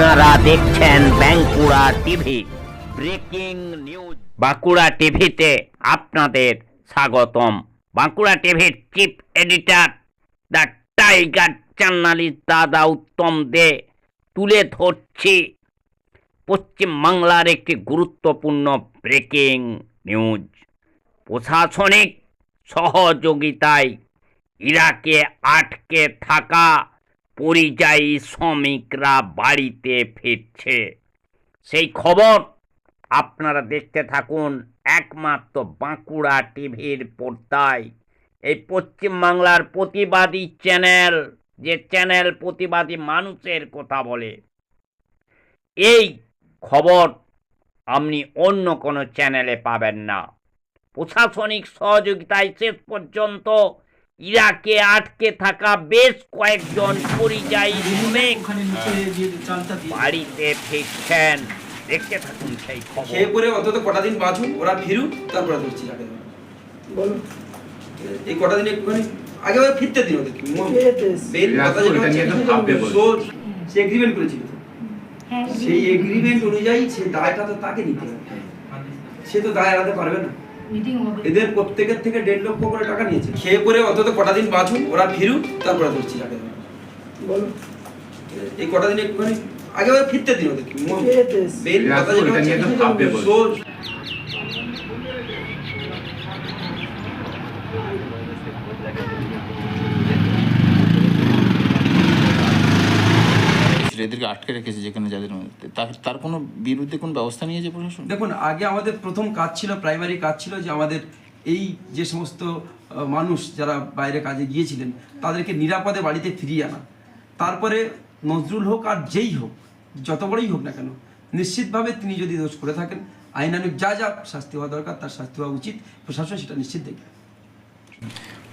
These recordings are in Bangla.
আপনারা দেখছেন Bankura TV. Breaking news. Bankura টিভিতে আপনাদের স্বাগতম। বাঁকুড়া টিভির chief editor, the tiger journalist দাদা উত্তম দে, তুলে ধরছি পশ্চিমবাংলার একটি গুরুত্বপূর্ণ ব্রেকিং নিউজ। প্রশাসনিক সহযোগিতায় ইরাকে আটকে থাকা পরিযায়ী শ্রমিকরা বাড়িতে ফিরছে। সেই খবর আপনারা দেখতে থাকুন একমাত্র বাঁকুড়া টিভির পর্দায়। এই পশ্চিমবাংলার প্রতিবাদী চ্যানেল, যে চ্যানেল প্রতিবাদী মানুষের কথা বলে। এই খবর আপনি অন্য কোনো চ্যানেলে পাবেন না। প্রশাসনিক সহযোগিতায় শেষ পর্যন্ত ইরাকে আটকে থাকা বেশ কয়েকজন পরিযায়ী শ্রমিক বাড়িতে ফিরছেন। দেখতে থাকুন সেই খবর। খেয়ে পরে অন্তত কটা দিন ওরা ফিরুক তারপরে ধরছি এই কটা দিন একটুখানি আগে ওরা ফিরতে দিন ওদেরকে। বেল কথা সে এগ্রিমেন্ট করেছিল। তো। সেই এগ্রিমেন্ট অনুযায়ী সে দায়টা তো তাকে নিতে হবে। সে তো দায় এড়াতে পারবে না। এদের প্রত্যেকের থেকে দেড় লক্ষ করে টাকা নিয়েছে। খেয়ে পরে অন্তত কটা দিন বাঁচুক ওরা ফিরুক তারপরে ধরছি যাকে বলো। এই কটা দিন একটুখানি আগে ওরা ফিরতে দিন ওদের বেল। কথা হচ্ছে। সোজ এদেরকে আটকে রেখেছে যেখানে যাদের মধ্যে। তার কোনো বিরুদ্ধে কোনো ব্যবস্থা নিয়েছে প্রশাসন? দেখুন আগে আমাদের প্রথম কাজ ছিল প্রাইমারি কাজ ছিল যে আমাদের এই যে সমস্ত মানুষ যারা বাইরে কাজে গিয়েছিলেন তাদেরকে নিরাপদে বাড়িতে ফিরিয়ে আনা। তারপরে নজরুল হোক আর যেই হোক যত বড়ই হোক না কেন নিশ্চিতভাবে তিনি যদি দোষ করে থাকেন আইনানুক যা যা শাস্তি হওয়া দরকার তার শাস্তি হওয়া উচিত। প্রশাসন সেটা নিশ্চিত দেখবে।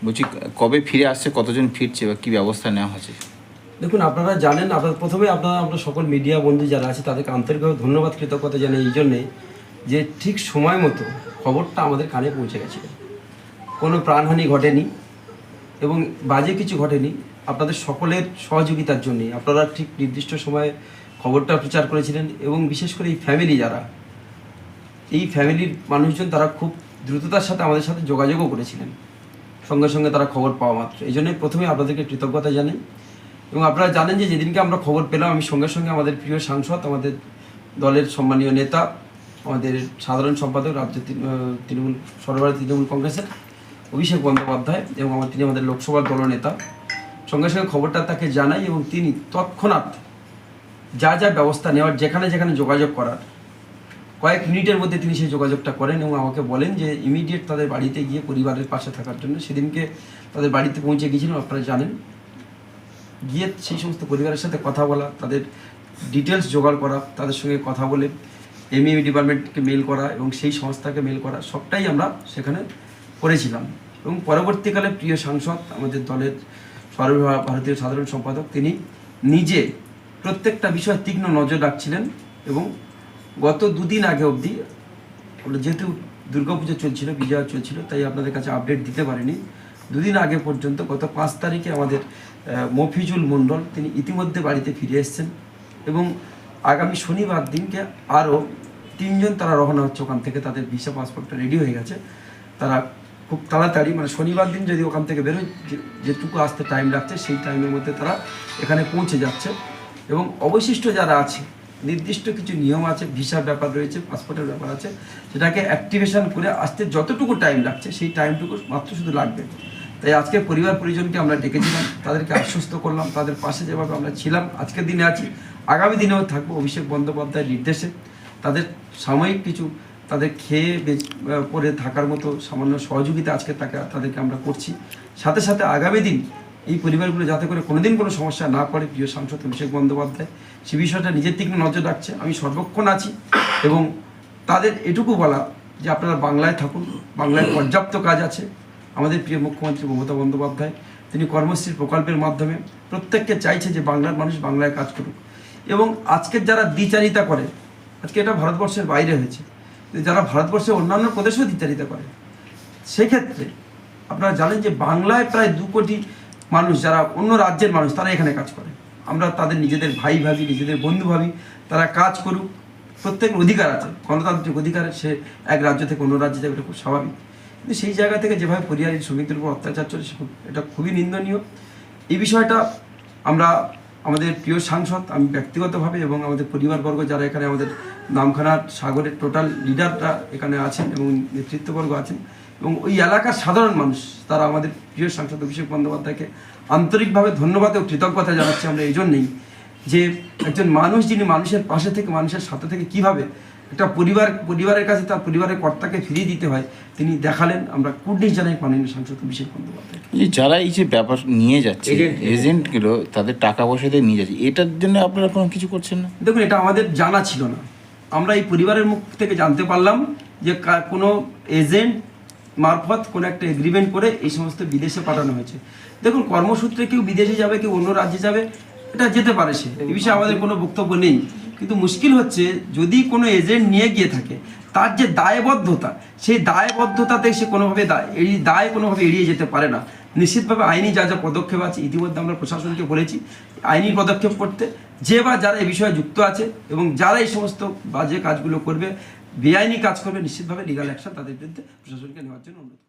বলছি কবে ফিরে আসছে কতজন ফিরছে বা কি ব্যবস্থা নেওয়া হয়েছে? দেখুন, আপনারা জানেন, আপনারা প্রথমে আপনারা, আমরা সকল মিডিয়া বন্ধু যারা আছে, তাদেরকে আন্তরিকভাবে ধন্যবাদ, কৃতজ্ঞতা জানাই এই জন্যে যে ঠিক সময় মতো খবরটা আমাদের কানে পৌঁছে গেছিল কোনো প্রাণহানি ঘটেনি এবং বাজে কিছু ঘটেনি। আপনাদের সকলের সহযোগিতার জন্যে আপনারা ঠিক নির্দিষ্ট সময়ে খবরটা প্রচার করেছিলেন এবং বিশেষ করে এই ফ্যামিলি যারা, এই ফ্যামিলির মানুষজন তারা খুব দ্রুততার সাথে আমাদের সাথে যোগাযোগও করেছিলেন। সঙ্গে সঙ্গে তারা খবর পাওয়া মাত্র। এই জন্যই প্রথমে আপনাদেরকে কৃতজ্ঞতা জানাই। এবং আপনারা জানেন যে যেদিনকে আমরা খবর পেলাম, আমি সঙ্গে সঙ্গে আমাদের প্রিয় সাংসদ, আমাদের দলের সম্মানীয় নেতা, আমাদের সাধারণ সম্পাদক রাজ্য তৃণমূল সর্বভারতীয় তৃণমূল কংগ্রেসের অভিষেক বন্দ্যোপাধ্যায় এবং আমার তিনি আমাদের লোকসভার দলনেতা। সঙ্গে সঙ্গে খবরটা তাকে জানাই এবং তিনি তৎক্ষণাৎ যা যা ব্যবস্থা নেওয়ার, যেখানে যেখানে যোগাযোগ করার, কয়েক মিনিটের মধ্যে তিনি সেই যোগাযোগটা করেন এবং আমাকে বলেন যে ইমিডিয়েট তাদের বাড়িতে গিয়ে পরিবারের পাশে থাকার জন্য। সেদিনকে তাদের বাড়িতে পৌঁছে গিয়েছিলাম, আপনারা জানেন। গিয়ে সেই সমস্ত পরিবারের সাথে কথা বলা, তাদের ডিটেলস জোগাড় করা, তাদের সঙ্গে কথা বলে এমইএ ডিপার্টমেন্টকে মেল করা এবং সেই সংস্থাকে মেল করা, সবটাই আমরা সেখানে করেছিলাম। এবং পরবর্তীকালে প্রিয় সাংসদ, আমাদের দলের সর্বভারতীয় সাধারণ সম্পাদক, তিনি নিজে প্রত্যেকটা বিষয়ে তীক্ষ্ণ নজর রাখছিলেন এবং গত দুদিন আগে অবধি, আমরা যেহেতু দুর্গাপুজো চলছিল, বিজয়া চলছিল, তাই আপনাদের কাছে আপডেট দিতে পারিনি দুদিন আগে পর্যন্ত, গত পাঁচ তারিখে আমাদের মফিজুল মণ্ডল তিনি ইতিমধ্যে বাড়িতে ফিরে এসেছেন এবং আগামী শনিবার দিনকে আরও তিনজন তারা রওনা হচ্ছে ওখান থেকে, তাদের ভিসা পাসপোর্টটা রেডি হয়ে গেছে। তারা খুব তাড়াতাড়ি মানে শনিবার দিন যদি ওখান থেকে বেরোয় যেটুকু আসতে টাইম লাগছে, সেই টাইমের মধ্যে তারা এখানে পৌঁছে যাচ্ছে। এবং অবশিষ্ট যারা আছে, নির্দিষ্ট কিছু নিয়ম আছে, ভিসার ব্যাপার রয়েছে, পাসপোর্টের ব্যাপার আছে, সেটাকে অ্যাক্টিভেশন করে আসতে যতটুকু টাইম লাগছে, সেই টাইমটুকু মাত্র শুধু লাগবে। তাই আজকে পরিবার পরিজনকে আমরা ডেকেছিলাম, তাদেরকে আশ্বস্ত করলাম, তাদের পাশে যেভাবে আমরা ছিলাম, আজকের দিনে আছি, আগামী দিনেও থাকব অভিষেক বন্দ্যোপাধ্যায়ের নির্দেশে। তাদের সাময়িক কিছু তাদের খেয়ে পরে থাকার মতো সামান্য সহযোগিতা আজকে তাকে, তাদেরকে আমরা করছি। সাথে সাথে আগামী দিন এই পরিবারগুলো যাতে করে কোনোদিন কোনো সমস্যা না পড়ে, প্রিয় সাংসদ অভিষেক বন্দ্যোপাধ্যায়, সে বিষয়টা নিজের দিকে নজর রাখছে, আমি সর্বক্ষণ আছি এবং তাদের এটুকু বলা যে আপনারা বাংলায় থাকুন, বাংলায় পর্যাপ্ত কাজ আছে। আমাদের প্রিয় মুখ্যমন্ত্রী মমতা বন্দ্যোপাধ্যায়, তিনি কর্মশ্রী প্রকল্পের মাধ্যমে প্রত্যেককে চাইছে যে বাংলার মানুষ বাংলায় কাজ করুক। এবং আজকের যারা দ্বিচারিতা করে, আজকে এটা ভারতবর্ষের বাইরে হয়েছে যারা ভারতবর্ষের অন্যান্য প্রদেশেও দ্বিচারিতা করে, সেক্ষেত্রে আপনারা জানেন যে বাংলায় প্রায় দু কোটি মানুষ, যারা অন্য রাজ্যের মানুষ, তারা এখানে কাজ করে। আমরা তাদের নিজেদের ভাই ভাবি, নিজেদের বন্ধু ভাবি, তারা কাজ করুক। প্রত্যেকের অধিকার আছে, গণতান্ত্রিক অধিকার সে এক রাজ্য থেকে অন্য রাজ্যে যাবে, এটা খুব স্বাভাবিক। কিন্তু সেই জায়গা থেকে যেভাবে পরিযায়ী শ্রমিকদের উপর অত্যাচার চলছে এটা খুবই নিন্দনীয়। এই বিষয়টা আমরা আমাদের প্রিয় সাংসদ, আমি ব্যক্তিগতভাবে এবং আমাদের পরিবারবর্গ যারা এখানে আমাদের নামখানার সাগরের টোটাল লিডাররা এখানে আছেন এবং নেতৃত্ববর্গ আছেন এবং ওই এলাকার সাধারণ মানুষ তারা আমাদের প্রিয় সাংসদ অভিষেক বন্দ্যোপাধ্যায়কে আন্তরিকভাবে ধন্যবাদ ও কৃতজ্ঞতা জানাচ্ছি আমরা এই জন্যেই যে একজন মানুষ যিনি মানুষের পাশে থেকে, মানুষের সাথে থেকে কীভাবে একটা পরিবার পরিবারের কাছে তার পরিবারের কর্তাকে ফিরিয়ে দিতে হয়। তিনি দেখালেন আমরা কুর্নিশ জানাই মাননীয় সাংসদ অভিষেক বন্দ্যোপাধ্যায়। এই যারা এই যে ব্যাপার নিয়ে যাচ্ছে এজেন্টগুলো তাদের টাকা পয়সা দিয়ে নিয়ে যাচ্ছে এটার জন্য আপনারা কোনো কিছু করছেন না? দেখুন এটা আমাদের জানা ছিল না। আমরা এই পরিবারের মুখ থেকে জানতে পারলাম যে কোনো এজেন্ট মারফত কোনো একটা এগ্রিমেন্ট করে এই সমস্ত বিদেশে পাঠানো হয়েছে। দেখুন কর্মসূত্রে কেউ বিদেশে যাবে কেউ অন্য রাজ্যে যাবে এটা যেতে পারে সে। এই বিষয়ে আমাদের কোনো বক্তব্য নেই। কিন্তু মুশকিল হচ্ছে যদি কোনো এজেন্ট নিয়ে গিয়ে থাকে, তার যে দায়বদ্ধতা, সেই দায়বদ্ধতাতে সে কোনোভাবে দায় এই দায় কোনোভাবে এড়িয়ে যেতে পারে না নিশ্চিতভাবে আইনি যা যা পদক্ষেপ আছে, ইতিমধ্যে আমরা প্রশাসনকে বলেছি, আইনি পদক্ষেপ করতে যে বা যারা এই বিষয়ে যুক্ত আছে এবং যারা এই সমস্ত বাজে কাজগুলো করবে, বেআইনি কাজ করবে, নিশ্চিতভাবে লিগাল অ্যাকশন তাদের বিরুদ্ধে প্রশাসনকে নেওয়ার জন্য অনুরোধ।